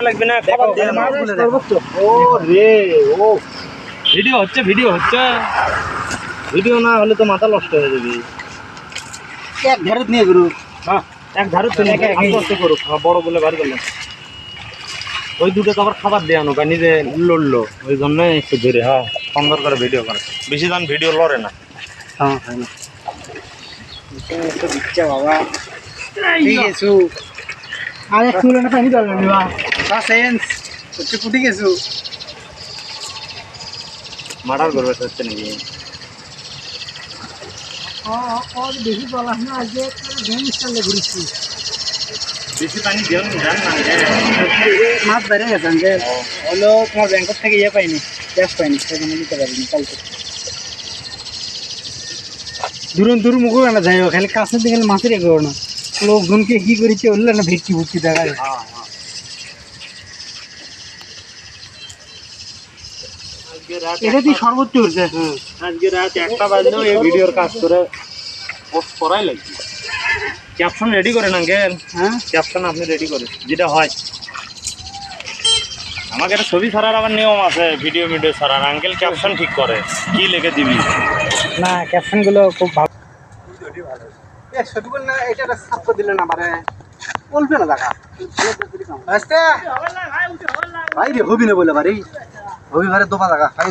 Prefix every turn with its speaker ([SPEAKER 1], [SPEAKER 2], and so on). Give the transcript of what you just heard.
[SPEAKER 1] লাগবে না ও রে ও। ভিডিও হচ্ছে ভিডিও হচ্ছে। ভিডিও না হলে তো মাথা নষ্ট হয়ে যাবে।
[SPEAKER 2] এক ঘেরত নিয়ে গুরু
[SPEAKER 1] হ্যাঁ এক ধারে তো
[SPEAKER 2] এক- এক-
[SPEAKER 1] আস্তে করুক। হ্যাঁ, বড় বলে বার করলাম ওই দুটো আবার খাবার দেওয়া নো নিজে লড়লো। ওই জন্য একটু ধরে হ্যাঁ সুন্দর করে ভিডিও করে। বেশি দান ভিডিও লড়ে না।
[SPEAKER 2] হ্যাঁ হয়। দিচ্ছে বাবা। আছে আর এক ফুল না পানি দল নিবা সেন্স হচ্ছে ফুটি গেছু
[SPEAKER 1] মার্ডার করবে হচ্ছে নাকি?
[SPEAKER 2] বেশি বলা না আজকে ভ্যান স্টাইলে ঘুরছি
[SPEAKER 1] বেশি পানি দেওয়া জান না
[SPEAKER 2] মাছ বেড়ে গেছে আজকে হলো তোমার ব্যাংকক থেকে ইয়ে পাইনি ক্যাশ পাইনি সেখানে দিতে পারিনি কালকে। দূর দূর মুখো না যাই হোক খালি কাছের দিকে মাছের এ করো না। লোকজনকে কি করেছে বললে না ভেটকি ভুটকি দেখা এটা তুই সর্বোচ্চ উঠছে হ্যাঁ
[SPEAKER 1] আজকে রাত একটা বাজলেও এই ভিডিওর কাজ করে পোস্ট করাই লাগবে। ক্যাপশন রেডি করেন আঙ্কেল?
[SPEAKER 2] হ্যাঁ?
[SPEAKER 1] ক্যাপশন আপনি রেডি করেন যেটা হয়। আমাকে একটা ছবি ছাড়ার আবার নিয়ম আছে ভিডিও ভিডিও ছাড়ার। আঙ্কেল ক্যাপশন ঠিক করে। কি লিখে দিবি?
[SPEAKER 2] না ক্যাপশনগুলো খুব ভালো। না এটা সাপ দিলে না পারে বলবে না দেখা আস্তে। ভাই রে হবি না বলে ভাই হবি ভারে দোপা দেখা ভাই